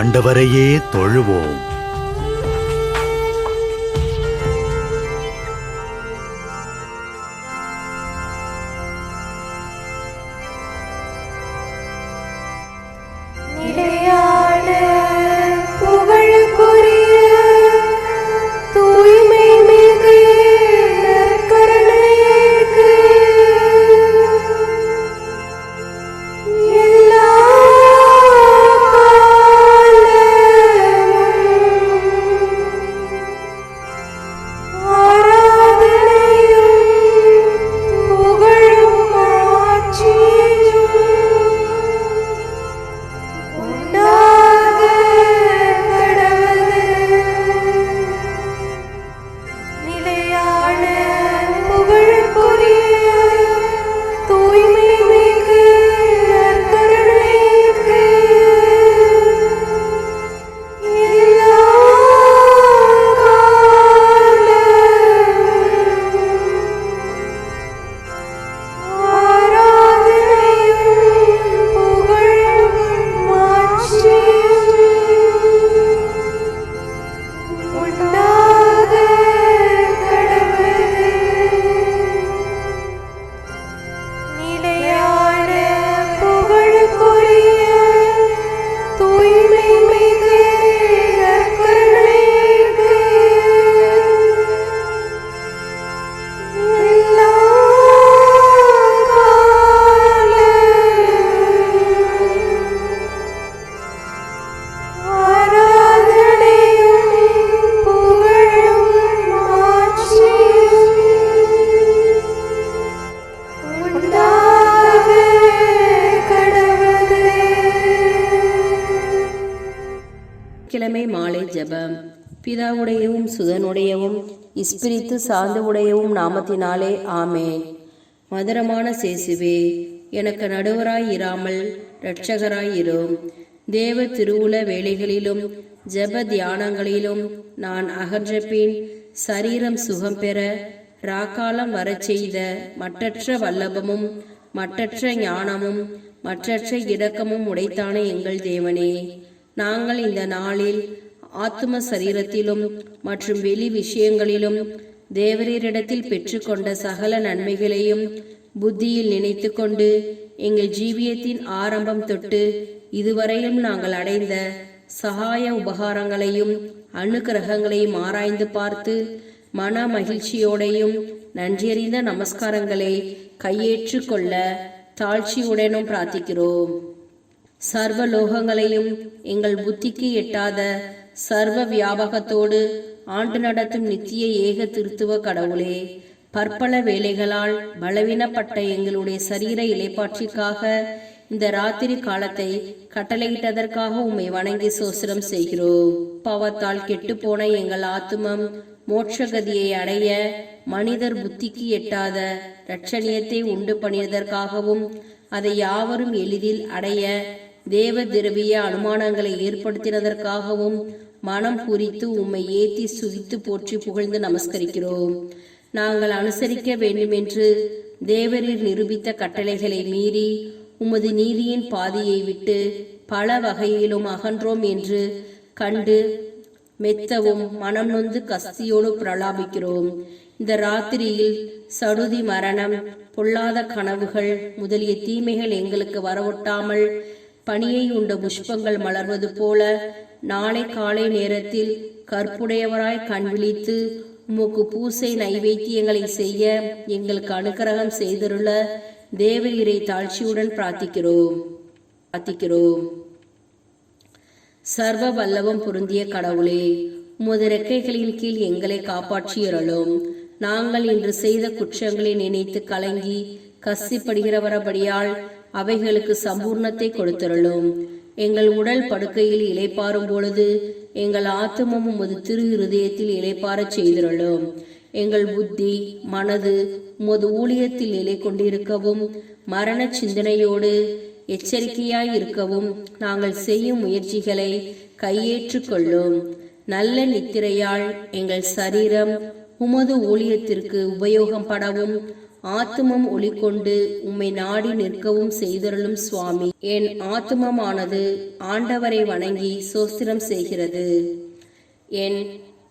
ஆண்டவரையே தொழுவோம். பிதாவுடையவும் சுதனுடையவும் இஸ்பிரித்து சார்ந்து உடையவும் நாமத்தினாலே ஆமேன். மதுரமான சேசுவே எனக்கு நடுவராய் இராமல் இரட்சகராய் இரும் தேவ திருவுல வேலைகளிலும் ஜெப தியானங்களிலும் நான் அகன்ற பின் சரீரம் சுகம் பெற ராக்காலம் வரச் செய்த மற்றற்ற வல்லபமும் மற்றற்ற ஞானமும் மற்றற்ற இடக்கமும் உடைத்தான எங்கள் தேவனே. நாங்கள் இந்த நாளில் ஆத்ம சரீரத்திலும் மற்றும் வெளி விஷயங்களிலும் தேவரீரிடத்தில் பெற்றுக்கொண்ட சகல நன்மைகளையும் புத்தியில் நினைத்து கொண்டு எங்கள் ஜீவியத்தின் ஆரம்பம் தொட்டு இதுவரையிலும் நாங்கள் அடைந்த சகாய உபகாரங்களையும் அனுக்கிரகங்களையும் ஆராய்ந்து பார்த்து மன மகிழ்ச்சியோடையும் நன்றியறிந்த நமஸ்காரங்களை கையேற்றுக்கொள்ள தாழ்ச்சியுடனும் பிரார்த்திக்கிறோம். சர்வ லோகங்களையும் எங்கள் புத்திக்கு எட்டாத சர்வ வியாபகத்தோடு ஆண்டு நடத்தும் நித்திய ஏக திருத்துவ கடவுளே பற்பல வேலைகளால் பலவீனப்பட்ட எங்களுடைய சரீர இலைப்பாட்சிக்காக இந்த ராத்திரி காலத்தை கட்டளையிட்டதற்காக உம்மை வணங்கி சோசனம் செய்கிறோம். பாவத்தால் கெட்டுப்போன எங்கள் ஆத்துமம் மோட்சகதியை அடைய மனிதர் புத்திக்கு எட்டாத ரட்சணியத்தை உண்டு பண்ணியதற்காகவும் அதை யாவரும் எளிதில் அடைய தேவ திரவிய அனுமானங்களை ஏற்படுத்தினதற்காகவும் மனம் குறித்து உம்மை ஏத்தி சுதித்து போற்றி புகழ்ந்து நமஸ்கரிக்கிறோம். நாங்கள் அனுசரிக்க வேண்டுமென்று தேவரீர் நிரூபித்த கட்டளைகளை மீறி உமது நீதியின் பாதையை விட்டு பல வகையிலும் அகன்றோம் என்று கண்டு மெத்தவும் மனம் நொந்து கஸ்தியோடு பிரலாபிக்கிறோம். இந்த ராத்திரியில் சடுதி மரணம் பொல்லாத கனவுகள் முதலிய தீமைகள் எங்களுக்கு வரவொட்டாமல் பனியை உண்ட புஷ்பங்கள் மலர்வது போல நாளை காலை நேரத்தில் கற்புடையவராய் கண் விழித்து உமக்கு பூசை நைவேத்தியங்களை செய்ய எங்களுக்கு அனுக்கிரகம் செய்திருள்ள தேவ இறை தாழ்ச்சியுடன் பிரார்த்திக்கிறோம். பிரார்த்திக்கிறோம். சர்வ வல்லவம் பொருந்திய கடவுளே உமது ரெக்கைகளின் கீழ் எங்களை காப்பாற்றியறலும் நாங்கள் இன்று செய்த குற்றங்களை நினைத்து கலங்கி கசிப்படுகிறவரபடியால் அவைகளுக்கு சம்பூர்ணத்தை கொடுத்தருளும். எங்கள் உடல் படுக்கையில் இளைப்பாறும் பொழுது எங்கள் ஆத்மமும் உமது திரு இருதயத்தில் இளைப்பாறச் செய்திருளும். எங்கள் புத்தி மனது உமது ஊழியத்தில் நிலை கொண்டிருக்கவும் மரண சிந்தனையோடு எச்சரிக்கையாய் இருக்கவும் நாங்கள் செய்யும் முயற்சிகளை கையேற்றுக்கொள்ளும் நல்ல நித்திரையால் எங்கள் சரீரம் உமது ஊழியத்திற்கு உபயோகம் படவும் ஆத்துமம் ஒளிக்கொண்டு உம்மை நாடி நிற்கவும் செய்தருளும் சுவாமி. என் ஆத்துமமானது ஆண்டவரை வணங்கி சோஸ்திரம் செய்கிறது. என்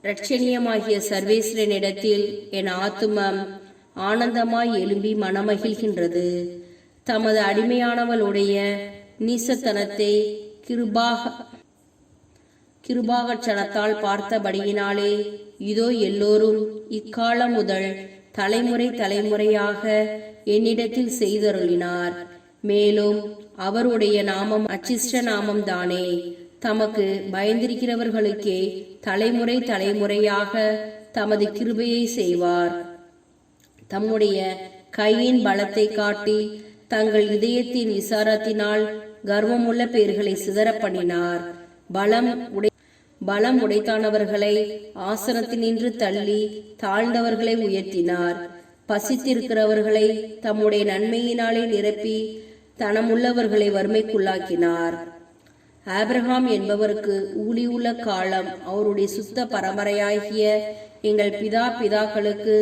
இரட்சணியமாகிய சர்வேஸ்வரனிடத்தில் என் ஆத்துமம் ஆனந்தமாய் எழும்பி மனமகிழ்கின்றது. தமது அடிமையானவளுடைய நீசத்தனத்தை கிருபாக கிருபாகட்சணத்தால் பார்த்தபடியினாலே இதோ எல்லோரும் இக்காலம் முதல் தலைமுறை தலைமுறையாக என்னிடத்தில் செய்தருளினார். மேலும் அவருடைய நாமம் அச்சிஷ்ட நாமம் தானே. தமக்கு பயந்திருக்கிறவர்களுக்கே தலைமுறை தலைமுறையாக தமது கிருபையை செய்வார். தம்முடைய கையின் பலத்தை காட்டி தங்கள் இதயத்தின் விசாரத்தினால் கர்வமுள்ள பேர்களை சிதறப் பண்ணினார் பலம் உடை பலம் உடைத்தானவர்களை ஆசனத்தினின்று தள்ளி தாழ்ந்தவர்களை உயர்த்தினார். பசித்திருக்கிறவர்களை தம்முடைய நன்மையினாலே நிரப்பி தனமுள்ளவர்களை வறுமைக்குள்ளாக்கினார். ஆப்ரஹாம் என்பவருக்கு ஊழியுள்ள காலம் அவருடைய சுத்த பரம்பரையாகிய எங்கள் பிதா பிதாக்களுக்கு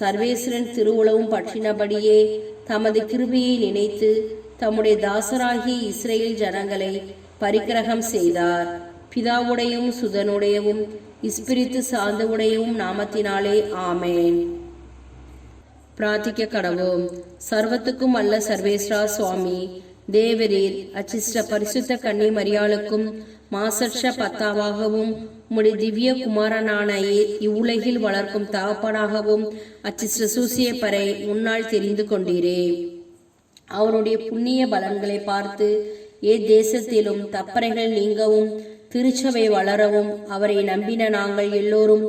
சர்வேஸ்வரன் திருவுளவும் பற்றினபடியே தமது கிருபியை நினைத்து தம்முடைய தாசராகிய இஸ்ரேல் ஜனங்களை பரிக்கிரகம் செய்தார். பிதாவுடையவும் சுதனுடையவும் இஸ்பிரித்து சார்ந்தவுடையவும் நாமத்தினாலே ஆமேன். பிரார்த்திக்க கடவோம் சர்வத்துக்கும் அல்ல சர்வேஸ்வரா சுவாமி தேவரீர் அச்சிஷ்ட பரிசுத்த கன்னி மரியாளுக்கும் மாசற்ற பத்தாவாகவும் உம்முடைய திவ்ய குமாரனான இ- இவ்வுலகில் வளர்க்கும் தகப்பனாகவும் அச்சிஷ்ட சூசியப்பரை முன்னால் தெரிந்து கொண்டீரே. அவருடைய புண்ணிய பலன்களை பார்த்து ஏ தேசத்திலும் தப்பறைகள் நீங்கவும் திருச்சபை வளரவும் அவரை நம்பின நாங்கள் எல்லோரும்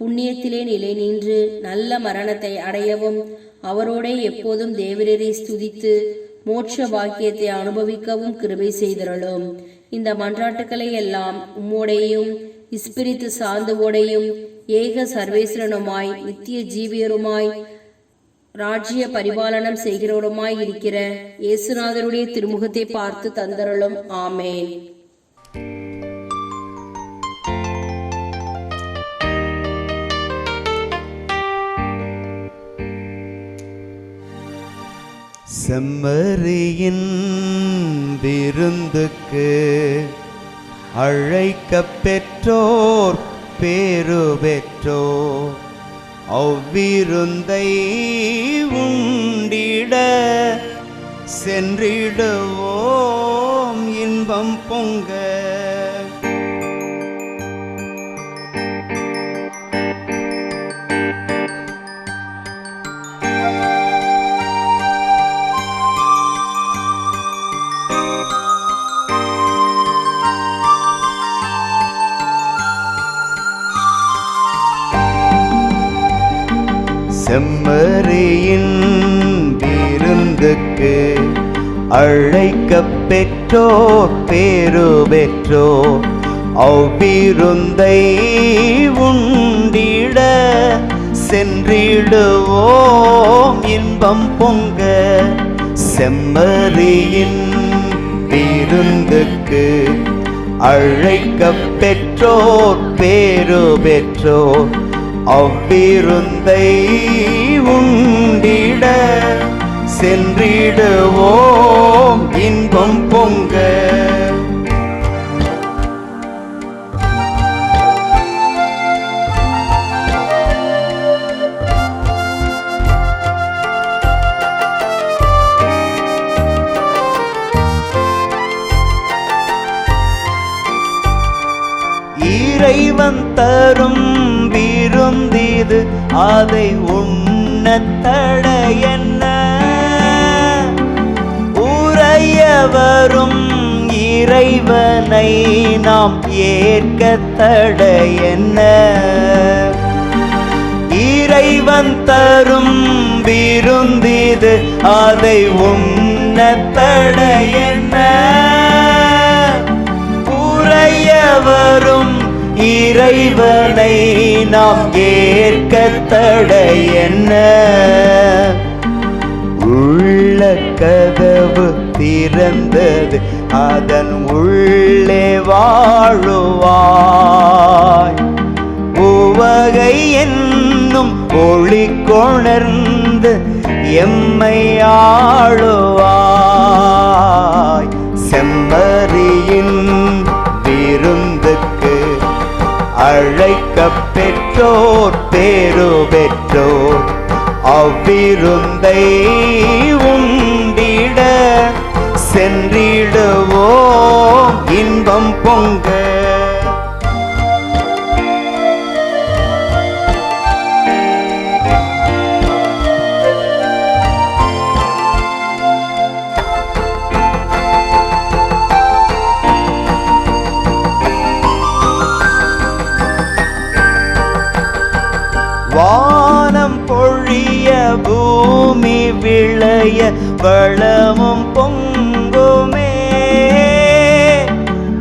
புண்ணியத்திலே நிலை நின்று நல்ல மரணத்தை அடையவும் அவரோடே எப்போதும் தேவரரை ஸ்துதித்து மோட்ச பாக்கியத்தை அனுபவிக்கவும் கிருபை செய்திருளும். இந்த மன்றாட்டுக்களை எல்லாம் உம்மோடையும் இஸ்பிரித்து சார்ந்துவோடையும் ஏக சர்வேஸ்வரனுமாய் நித்திய ஜீவியருமாய் ராஜ்ய பரிபாலனம் செய்கிறவருமாய் இருக்கிற இயேசுநாதருடைய திருமுகத்தை பார்த்து தந்தருளும். ஆமேன். செம்மறியின் விருந்துக்கு அழைக்க பெற்றோர் பேரு பெற்றோர் அவ்விருந்தை உண்டிட சென்றிடுவோம் இன்பம் பொங்க செம்மறியின் விருந்துக்கு அழைக்கப் பெற்றோர் பேரு பெற்றோர் அவ்விருந்தை உண்டிட சென்றிடுவோம் இன்பம் பொங்க. செம்மறியின் விருந்துக்கு அழைக்கப் பெற்றோர் பேரு பெற்றோர் அவ்விருந்தை உண்டிட சென்றிடுவோம் இன்பம் பொங்க. விருந்திது அதை உண்ண தடையென்ன உறையவரும் இறைவனை நாம் ஏற்க என்ன? இறைவன் தரும் விருந்திது அதை உண்ண தடையென்ன உறையவரும் இறைவனை நாம் ஏற்க தடை என்ன? உள்ள கதவு திறந்தது அதன் உள்ளே வாழுவாய். உவகை என்னும் ஒளி கொணர்ந்து எம்மை ஆளுவாய். செம்மறியின் அழைக்க பெற்றோர் பேரு பெற்றோர் அவ்விருந்தை உண்டிட சென்றிடுவோம். இன்பம் பொங்க பூமி விளைய வளமும் பொங்குமே.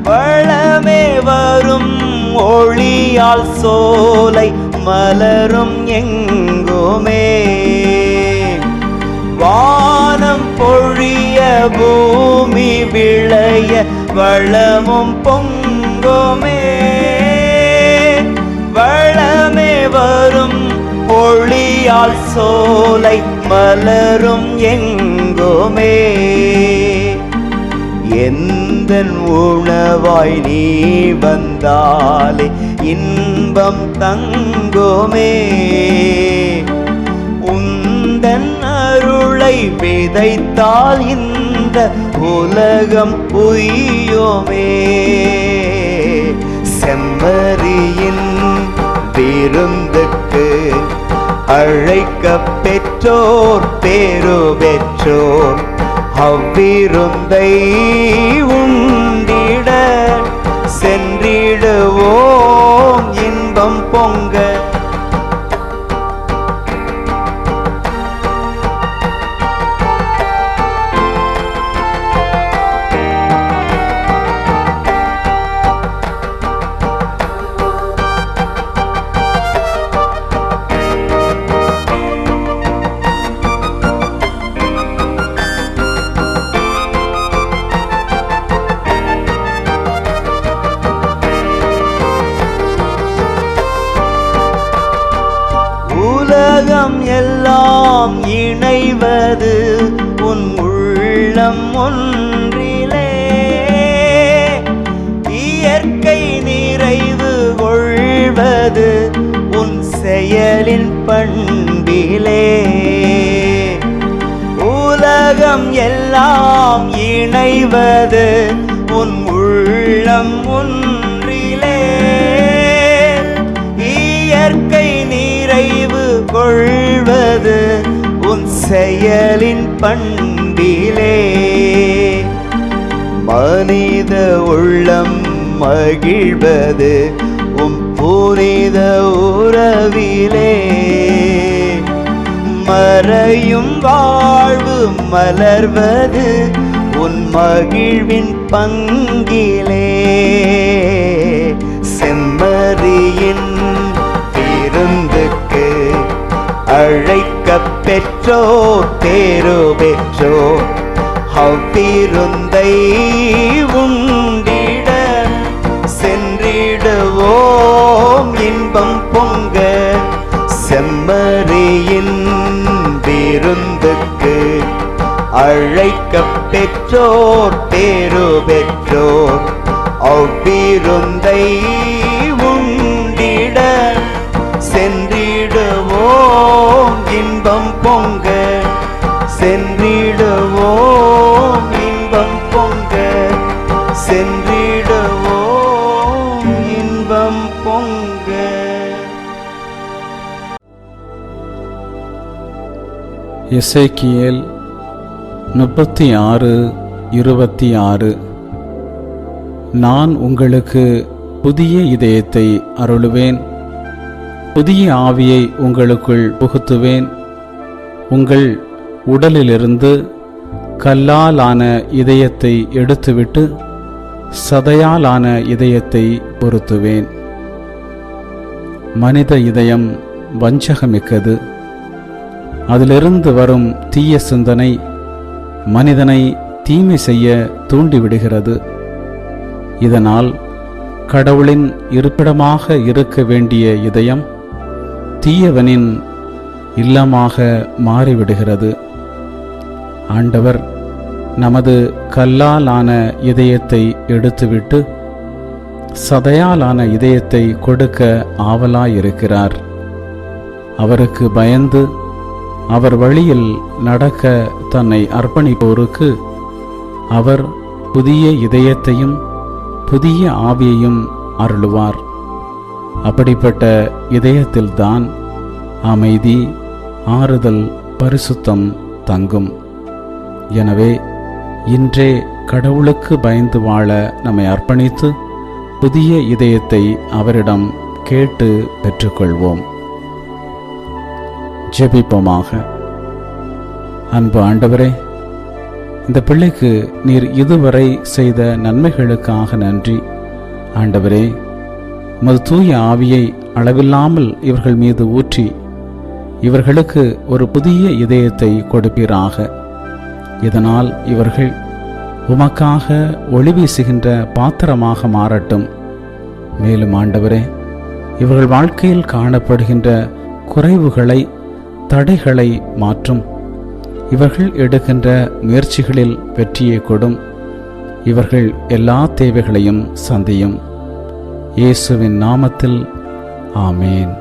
வளமே வரும் ஒளியால் சோலை மலரும் எங்குமே. வானம் பொழிய பூமி விளைய வளமும் பொங்குமே. வளமே வரும் ஒளியால் சோலை மலரும் எங்கோமே. எந்த உணவாய் நீ வந்தாலே இன்பம் தங்குமே. உந்தன் அருளை விதைத்தால் இந்த உலகம் பொய்யோமே. செம்மறியின் விருந்துக்கு அழைக்க பெற்றோர் பேரு பெற்றோர் அவ்விருந்தை நாம் இணைவது உன் உள்ளம் ஒன்றிலே. இயற்கை நிறைவு கொள்வது உன் செயலின் பண்பிலே. உலகம் எல்லாம் இணைவது உன் உள்ளம் ஒன்றிலே. இயற்கை நிறைவு கொள்வது உன் செயலின் பண்பிலே. மனித உள்ளம் மகிழ்வது உம் புனித உறவிலே. மறையும் வாழ்வு மலர்வது உன் மகிழ்வின் பங்கிலே. செம்மறியின் பெற்றோர் தேரு பெற்றோர் அவ்விருந்தை உண்டிட சென்றிடுவோம் இன்பம் பொங்க. செம்மறியின் விருந்துக்கு அழைக்க பெற்றோர் தேரு பெற்றோர் அவ்விருந்தை இசைக்கியல் முப்பத்தி ஆறு இருபத்தி ஆறு நான் உங்களுக்கு புதிய இதயத்தை அருளுவேன். புதிய ஆவியை உங்களுக்குள் புகுத்துவேன். உங்கள் உடலிலிருந்து கல்லாலான இதயத்தை எடுத்துவிட்டு சதையாலான இதயத்தை பொருத்துவேன். மனித இதயம் வஞ்சகமிக்கது. அதிலிருந்து வரும் தீய சிந்தனை மனிதனை தீமை செய்ய தூண்டிவிடுகிறது. இதனால் கடவுளின் இருப்பிடமாக இருக்க வேண்டிய இதயம் தீயவனின் இல்லமாக மாறிவிடுகிறது. ஆண்டவர் நமது கல்லாலான இதயத்தை எடுத்துவிட்டு சதையாலான இதயத்தை கொடுக்க ஆவலாயிருக்கிறார். அவருக்கு பயந்து அவர் வழியில் நடக்க தன்னை அர்ப்பணிப்போருக்கு அவர் புதிய இதயத்தையும் புதிய ஆவியையும் அருளுவார். அப்படிப்பட்ட இதயத்தில்தான் அமைதி ஆறுதல் பரிசுத்தம் தங்கும். எனவே இன்றே கடவுளுக்கு பயந்து வாழ நம்மை அர்ப்பணித்து புதிய இதயத்தை அவரிடம் கேட்டு பெற்றுக்கொள்வோம். ஜெபிப்போமாக. அன்பு ஆண்டவரே இந்த பிள்ளைக்கு நீர் இதுவரை செய்த நன்மைகளுக்காக நன்றி. ஆண்டவரே மது தூய ஆவியை அளவில்லாமல் இவர்கள் மீது ஊற்றி இவர்களுக்கு ஒரு புதிய இதயத்தை கொடுப்பீராக. இதனால் இவர்கள் உமக்காக ஒளி வீசுகின்ற பாத்திரமாக மாறட்டும். மேலும் ஆண்டவரே இவர்கள் வாழ்க்கையில் காணப்படுகின்ற குறைவுகளை தடைகளை மாற்றும். இவர்கள் எடுக்கின்ற முயற்சிகளில் வெற்றியை கொடும். இவர்கள் எல்லா தேவைகளையும் சந்தியும். இயேசுவின் நாமத்தில். ஆமேன்.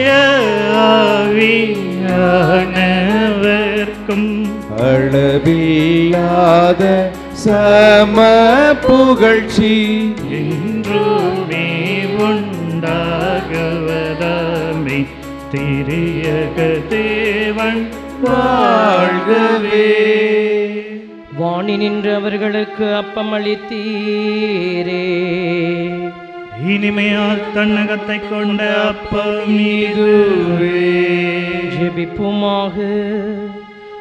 அளவில்லாத சம புகழ்ச்சி. என்றுமே உண்டாகுவதாமே திரியக தேவன் வாழ்கவே. வாணி நின்று அவர்களுக்கு அப்பம் அளித்தீரே இனிமையால் தன்னகத்தை கொண்ட அப்பம் இதுவே ஜெபிப்புமாக.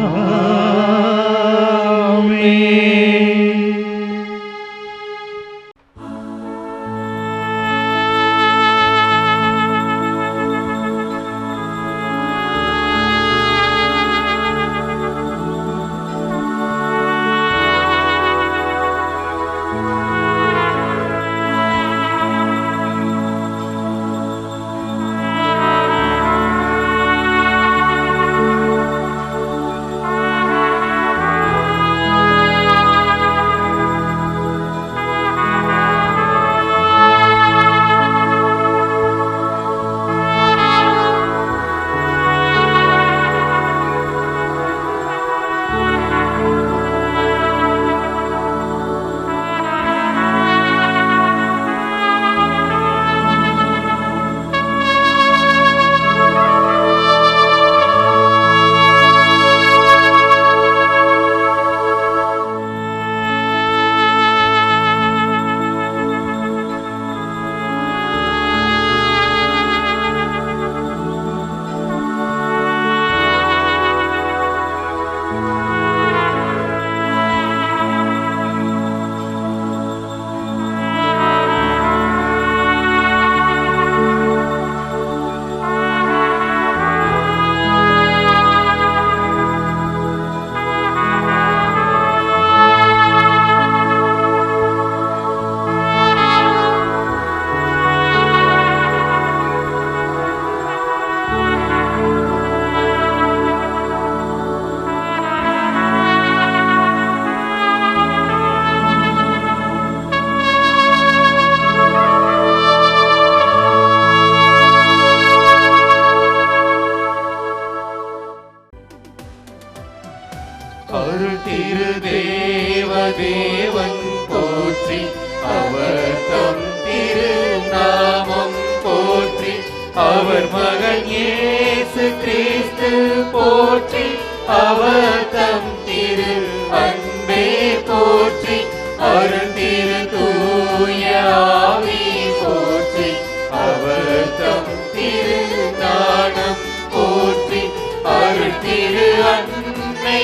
Amen.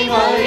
Mary.